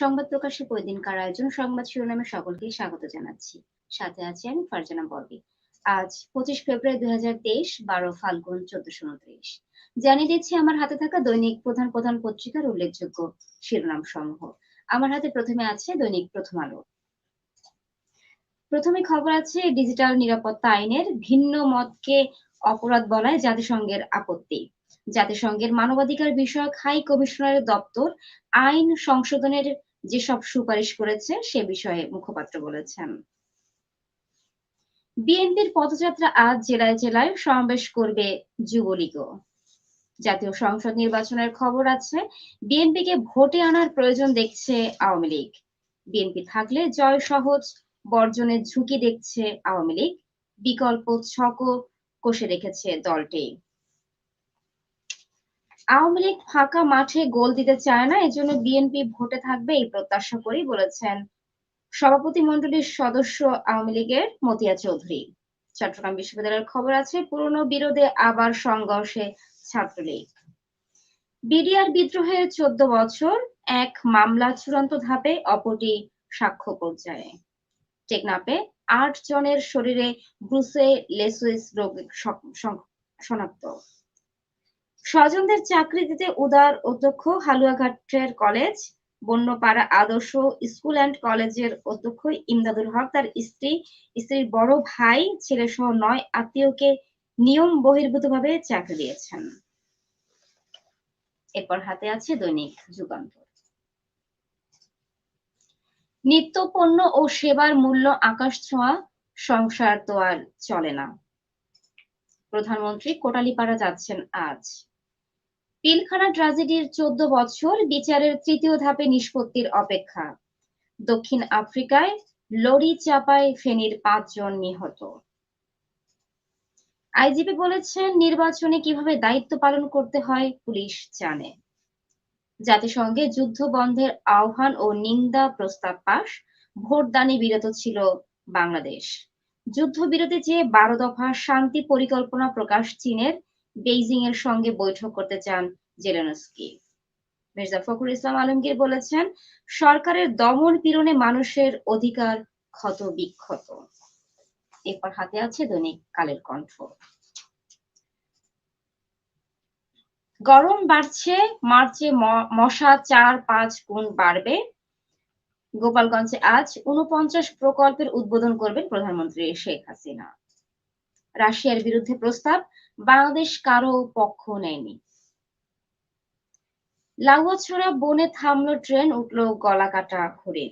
সংবাদ প্রকাশের প্রতিদিনকার আয়োজন, সংবাদ শিরোনামে সকলকে স্বাগত জানাচ্ছি। সাথে আছি আমি ফারজানা বর্বি। আজ পঁচিশ ফেব্রুয়ারি দুই হাজার তেইশ, বারো ফাল্গুন চোদ্দশো উনত্রিশ। জানিয়ে দিচ্ছি, আমার হাতে থাকা দৈনিক প্রধান প্রধান পত্রিকার উল্লেখযোগ্য শিরোনাম সমূহ আমার হাতে প্রথমে আছে দৈনিক প্রথম আলো। প্রথমে খবর আছে, ডিজিটাল নিরাপত্তা আইনের ভিন্ন মতকে অপরাধ বলায় জাতিসংঘের আপত্তি। জাতিসংঘের মানবাধিকার বিষয়ক হাই কমিশনারের দপ্তর আইন সংশোধনের যেসব সুপারিশ করেছে সে বিষয়ে মুখপাত্র বলেছেন। বিএনপির পদযাত্রা আজ জেলায় জেলায় সমাবেশ করবে যুবলীগও। জাতীয় সংসদ নির্বাচনের খবর আছে, বিএনপিকে ভোটে আনার প্রয়োজন দেখছে আওয়ামী লীগ। বিএনপি থাকলে জয় সহজ, বর্জনের ঝুঁকি দেখছে আওয়ামী লীগ। বিকল্প ছকও কষে রেখেছে দলটি। আওয়ামী লীগ ফাঁকা মাঠে গোল দিতে চায় না, এজন্য বিএনপি ভোটে থাকবে এই প্রত্যাশা করেই বলেছেন সভাপতি মন্ডলীর সদস্য আওয়ামী লীগের মতিয়া চৌধুরী। চট্টগ্রাম বিশ্ববিদ্যালয়ের খবর আছে, পুরনো বিরোধে আবার সংঘর্ষে ছাত্রলীগ। বিডিআর বিদ্রোহের চোদ্দ বছর, এক মামলা চূড়ান্ত ধাপে অপরটি সাক্ষ্য পর্যায়ে। টেকনাপে আট জনের শরীরে ব্রুসে লেসুইস রোগ শনাক্ত। স্বজনদের চাকরি দিতে উদার অধ্যক্ষ হালুয়াঘাটের কলেজ, বন্যপাড়া আদর্শ স্কুল অ্যান্ড কলেজের অধ্যক্ষ ইমদাদুল হক, তার স্ত্রী, স্ত্রীর বড় ভাই ছেলে সহ নয় আত্মীয়কে নিয়ম বহির্ভূতভাবে চাকরি দিয়েছেন। এরপর হাতে আছে দৈনিক যুগান্তর। নিত্য পণ্য ও সেবার মূল্য আকাশ ছোঁয়া, সংসার তো আর চলে না। প্রধানমন্ত্রী কোটালীপাড়া যাচ্ছেন আজ। পিলখানা ট্রাজেডির চোদ্দ বছর বিচারের তৃতীয় ধাপে নিষ্পত্তির অপেক্ষা। দক্ষিণ আফ্রিকায় লরি চাপায় ফেনীর পাঁচজন নিহত। আইজিপি বলেছেন, নির্বাচনে কীভাবে দায়িত্ব পালন করতে হয়, পুলিশ জানে। জাতিসংঘে যুদ্ধ বন্ধের আহ্বান ও নিন্দা প্রস্তাব পাশ ভোটদানে বিরত ছিল বাংলাদেশ। যুদ্ধবিরতি চেয়ে বারো দফা শান্তি পরিকল্পনা প্রকাশ চীনের বেইজিং এর সঙ্গে বৈঠক করতে চান জেলেনস্কি। মির্জা ফখরুল ইসলাম আলমগীর বলেছেন, সরকারের দমন পীড়নে মানুষের অধিকার ক্ষত বিক্ষত। এরপর হাতে আছে দৈনিক কালের কণ্ঠ। গরম বাড়ছে, মার্চে মশা চার পাঁচ গুণ বাড়বে। গোপালগঞ্জে আজ উনপঞ্চাশ প্রকল্পের উদ্বোধন করবেন প্রধানমন্ত্রী শেখ হাসিনা। রাশিয়ার বিরুদ্ধে প্রস্তাব বাংলাদেশ কারও পক্ষ নেয়নি। লাউয়াছড়া বনে থামলো ট্রেন, উঠল গলা কাটা ঘুরে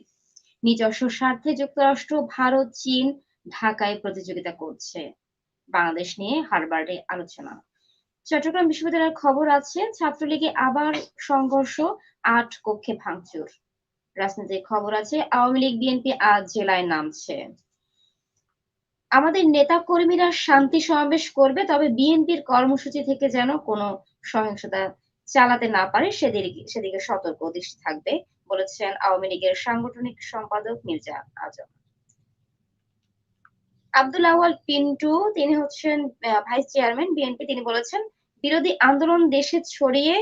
নিজস্ব স্বার্থে যুক্তরাষ্ট্র, ভারত, চীন ঢাকায় প্রতিযোগিতা করছে। বাংলাদেশ নিয়ে হারবার্ডে আলোচনা। চট্টগ্রাম বিশ্ববিদ্যালয়ের খবর আছে, ছাত্রলীগে আবার সংঘর্ষ, আট কক্ষে ভাঙচুর। রাজনীতির খবর আছে, আওয়ামী লীগ, বিএনপি আজ জেলায় নামছে। আমাদের নেতা কর্মীরা শান্তি সমাবেশ করবে, তবে বিএনপির কর্মসূচি থেকে যেন কোনো সহিংসতা চালাতে না পারে, সেদিকে সেদিকে সতর্ক দৃষ্টি থাকবে, বলেছেন আওয়ামী লীগের সাংগঠনিক সম্পাদক মির্জা আজম। আব্দুল আওয়াল পিন্টু, তিনি হচ্ছেন ভাইস চেয়ারম্যান বিএনপি, তিনি বলেছেন, বিরোধী আন্দোলন দেশে ছড়িয়ে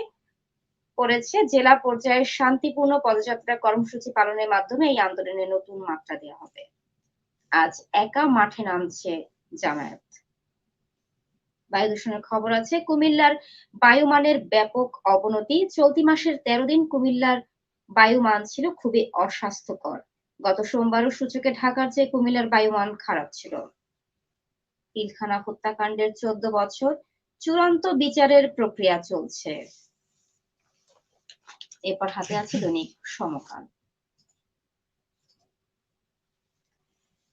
পড়েছে, জেলা পর্যায়ে শান্তিপূর্ণ পদযাত্রা কর্মসূচি পালনের মাধ্যমে এই আন্দোলনে নতুন মাত্রা দেওয়া হবে। আজ একা মাঠে নামছে জামায়াত। বায়ু দূষণের খবর আছে, কুমিল্লার বায়ুমানের ব্যাপক অবনতি। চলতি মাসের তেরো দিন কুমিল্লার বায়ুমান ছিল খুবই অস্বাস্থ্যকর। গত সোমবারও সূচকে ঢাকার চেয়ে কুমিল্লার বায়ুমান খারাপ ছিল। পিলখানা হত্যাকাণ্ডের চোদ্দ বছর চূড়ান্ত বিচারের প্রক্রিয়া চলছে। এরপর হাতে আছে দৈনিক সমকাল।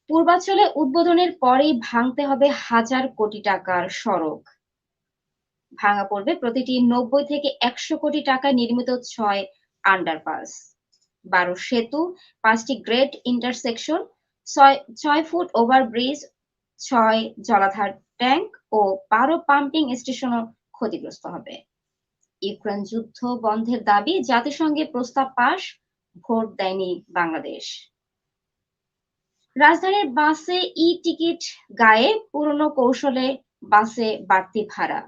পূর্বাঞ্চলে উদ্বোধনের পরেই ভাঙতে হবে হাজার কোটি টাকার সড়ক। ভাঙা পড়বে প্রতিটি নব্বই থেকে একশো কোটি টাকায় নির্মিত ছয় আন্ডারপাস বারো সেতু, পাঁচটি গ্রেট ইন্টারসেকশন ছয় ছয় ফুট ওভার ব্রিজ ছয় জলাধার ট্যাঙ্ক ও বারো পাম্পিং স্টেশনও ক্ষতিগ্রস্ত হবে। ইউক্রেন যুদ্ধ বন্ধের দাবি জাতিসংঘে প্রস্তাব পাশ ভোট দেয়নি বাংলাদেশ। রাজধানীর বাসে ই টিকিট গায়ে পুরনো কৌশলে বাসে বাড়তি ভাড়া।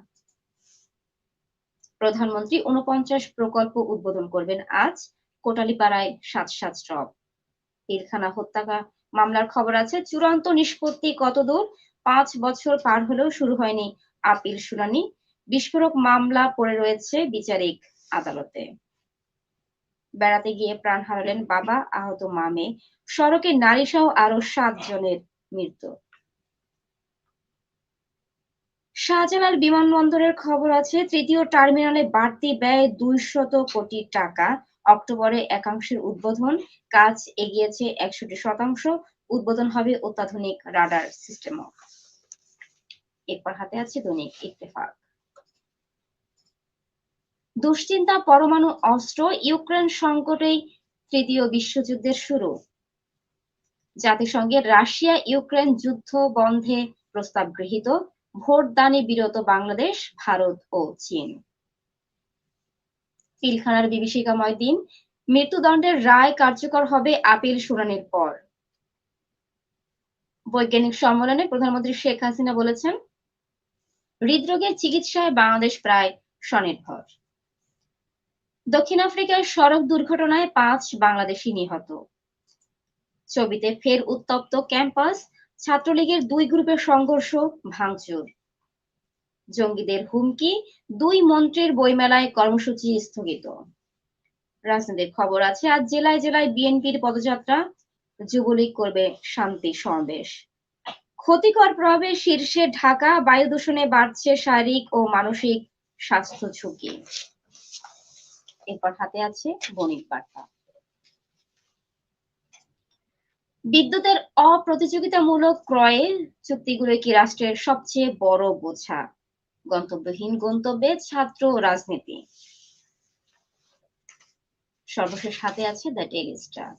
প্রধানমন্ত্রী উনপঞ্চাশ প্রকল্প উদ্বোধন করবেন আজ, কোটালীপাড়ায় সাত সাত স্টপ পিলখানা হত্যা মামলার খবর আছে, চূড়ান্ত নিষ্পত্তি কতদূর? পাঁচ বছর পার হলেও শুরু হয়নি, আপিল শুনানি। বিস্ফোরক মামলা পড়ে রয়েছে বিচারিক আদালতে। বেড়াতে গিয়ে প্রাণ হারালেন বাবা, আহত মামে সড়কে নারী সহ আরও সাত জনের মৃত্যু। শাহজালাল বিমানবন্দরের খবর আছে, তৃতীয় টার্মিনালে বাড়তি ব্যয় দুইশত কোটি টাকা। অক্টোবরে একাংশের উদ্বোধন। কাজ এগিয়েছে একষট্টি শতাংশ। উদ্বোধন হবে অত্যাধুনিক রাডার সিস্টেমও। এরপর হাতে আছে দৈনিক ইত্তেফাক। দুশ্চিন্তা, পরমাণু অস্ত্র, ইউক্রেন সংকটেই তৃতীয় বিশ্বযুদ্ধের শুরু। জাতিসংঘের রাশিয়া ইউক্রেন যুদ্ধ বন্ধে প্রস্তাব গৃহীত। ভোটদানে বিরত বাংলাদেশ, ভারত ও চীন। পিলখানার বিভীষিকাময় দিন। মৃত্যুদণ্ডের রায় কার্যকর হবে আপিল শুনানির পর। বৈজ্ঞানিক সম্মেলনে প্রধানমন্ত্রী শেখ হাসিনা বলেছেন, হৃদরোগের চিকিৎসায় বাংলাদেশ প্রায় স্বনির্ভর। দক্ষিণ আফ্রিকার সড়ক দুর্ঘটনায় পাঁচ বাংলাদেশি নিহত। ছবিতে ফের উত্তপ্ত ক্যাম্পাস, ছাত্রলীগের দুই গ্রুপের সংঘর্ষ, ভাঙচুর। জঙ্গিদের হুমকি, দুই মন্ত্রীর বইমেলায় কর্মসূচি স্থগিত। রাজনীতির খবর আছে, আজ জেলায় জেলায় বিএনপির পদযাত্রা, যুবলীগ করবে শান্তি সমাবেশ। ক্ষতিকর প্রভাবে শীর্ষে ঢাকা, বায়ু দূষণে বাড়ছে শারীরিক ও মানসিক স্বাস্থ্য ঝুঁকি। এরপর হাতে আছে বণিক বার্তা। বিদ্যুতের অপ্রতিযোগিতামূলক ক্রয়ে চুক্তিগুলো কি রাষ্ট্রের সবচেয়ে বড় বোঝা? গন্তব্যহীন গন্তব্যে ছাত্র রাজনীতি। সর্বশেষ হাতে আছে দ্য ডেইলি স্টার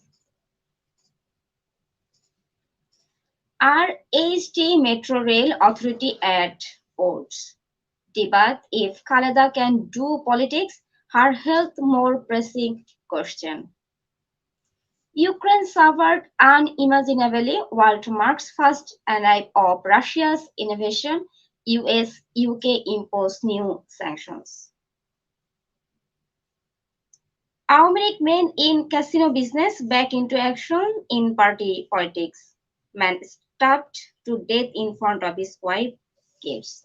আর HT metro rail authority at oats debate if Khaleda can do politics, her health more pressing question. Ukraine suffered unimaginably World marks first eye of Russia's invasion US, UK impose new sanctions. Aumeric men in casino business back into action in party politics. Man stabbed to death in front of his wife kids.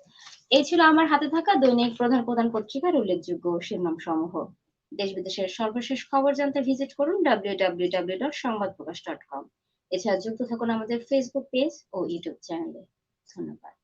এই ছিল আমার হাতে থাকা দৈনিক প্রধান প্রধান পত্রিকার উল্লেখযোগ্য শিরোনাম সমূহ দেশ বিদেশের সর্বশেষ খবর জানতে ভিজিট করুন সংবাদ প্রকাশ ডট কম এছাড়া যুক্ত থাকুন আমাদের ফেসবুক পেজ ও ইউটিউব চ্যানেলে ধন্যবাদ।